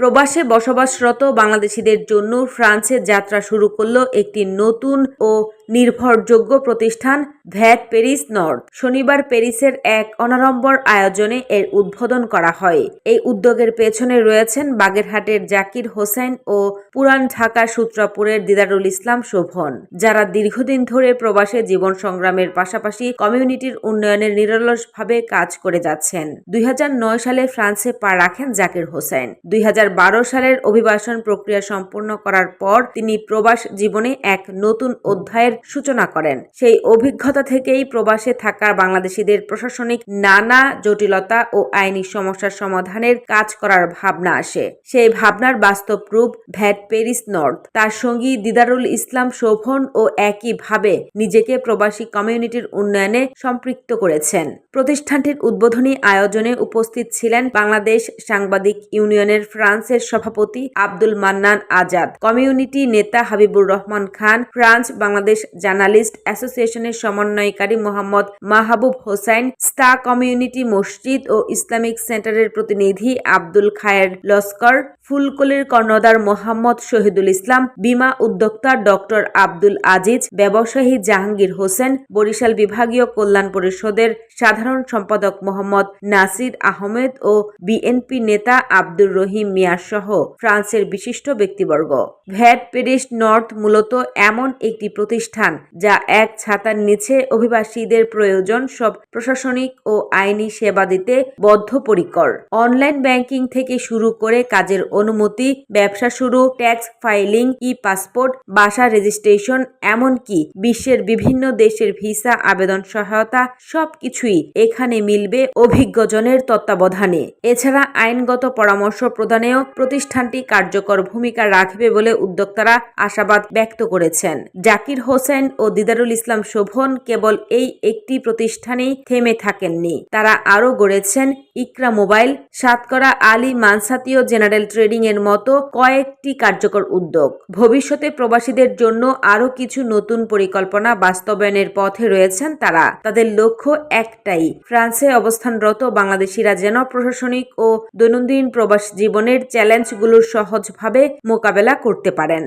প্রবাসে বসবাসরত বাংলাদেশিদের জন্য ফ্রান্সে যাত্রা শুরু করল একটি নতুন ও নির্ভরযোগ্য প্রতিষ্ঠান, ভ্যাট প্যারিস নর্থ। শনিবার প্যারিসের এক অনারম্বর আয়োজনে এর উদ্বোধন করা হয়। এই উদ্যোগের পেছনে রয়েছেন বাগেরহাটের জাকির হোসেন ও পুরান ঢাকা সূত্রাপুরের দিদারুল ইসলাম শোভন, যারা দীর্ঘদিন ধরে প্রবাসে জীবন সংগ্রামের পাশাপাশি কমিউনিটির উন্নয়নের নিরলসভাবে কাজ করে যাচ্ছেন। দুই হাজার নয় সালে ফ্রান্সে পা রাখেন জাকির হোসেন। দুই হাজার বারো সালের অভিবাসন প্রক্রিয়া সম্পূর্ণ করার পর তিনি প্রবাস জীবনে এক নতুন অধ্যায়ের সূচনা করেন। সেই অভিজ্ঞতা থেকেই প্রবাসে থাকা বাংলাদেশিদের প্রশাসনিক নানা জটিলতা ও আইনি সমস্যার সমাধানের কাজ করার ভাবনা আসে। সেই ভাবনার বাস্তব রূপ ভ্যাট প্যারিস নর্থ। তার সঙ্গী দিদারুল ইসলাম শোভন ও একইভাবে নিজেকে প্রবাসী কমিউনিটির উন্নয়নে সম্পৃক্ত করেছেন। প্রতিষ্ঠানটির উদ্বোধনী আয়োজনে উপস্থিত ছিলেন বাংলাদেশ সাংবাদিক ইউনিয়নের ফ্রান্সের সভাপতি আব্দুল মান্নান আজাদ, কমিউনিটি নেতা হাবিবুর রহমান খান, ফ্রান্স বাংলাদেশ জার্নালিস্ট অ্যাসোসিয়েশনের সমন্বয়কারী মোহাম্মদ মাহবুব হোসাইন স্টা কমিউনিটি মসজিদ ও ইসলামিক সেন্টারের প্রতিনিধি আব্দুল খায়ের লস্কর, ফুলকলির কর্ণদার মোহাম্মদ শহীদুল ইসলাম, বিমা উদ্যোক্তা ডক্টর আব্দুল আজিজ, ব্যবসায়ী জাহাঙ্গীর হোসেন, বরিশাল বিভাগীয় কল্যাণ পরিষদের সাধারণ সম্পাদক মোহাম্মদ নাসির আহমেদ ও বিএনপি নেতা আব্দুর রহিম মিয়া সহ ফ্রান্সের বিশিষ্ট ব্যক্তিবর্গ। ভ্যাট প্যারিস নর্থ মূলত এমন একটি প্রতিষ্ঠান যা এক ছাতার নিচে অভিবাসীদের প্রয়োজন সব প্রশাসনিক ও আইনি সেবা দিতে বদ্ধপরিকর। অনলাইন ব্যাংকিং থেকে শুরু করে কাজের অনুমতি, ব্যবসা শুরু ট্যাক্স ফাইলিং ই পাসপোর্ট বাসা রেজিস্ট্রেশন, এমনকি বিশ্বের বিভিন্ন দেশের ভিসা, আবেদন সহায়তা সবকিছুই এখানে মিলবে অভিজ্ঞজনের তত্ত্বাবধানে। এছাড়া আইনগত পরামর্শ প্রদানেও প্রতিষ্ঠানটি কার্যকর ভূমিকা রাখবে বলে উদ্যোক্তারা আশাবাদ ব্যক্ত করেছেন। জাকির হোসেন ও দিদারুল ইসলাম শোভন কেবল এই একটি প্রতিষ্ঠানেই থেমে থাকেননি। তারা আরও গড়েছেন ইকরা মোবাইল, সাতকরা আলী মানসাতীয় জেনারেল ট্রেডিং এর মতো কয়েকটি কার্যকর উদ্যোগ। ভবিষ্যতে প্রবাসীদের জন্য আরও কিছু নতুন পরিকল্পনা বাস্তবায়নের পথে রয়েছেন তারা। তাদের লক্ষ্য একটাই, ফ্রান্সে অবস্থানরত বাংলাদেশিরা যেন প্রশাসনিক ও দৈনন্দিন প্রবাস জীবনের চ্যালেঞ্জগুলোর সহজভাবে মোকাবেলা করতে পারেন।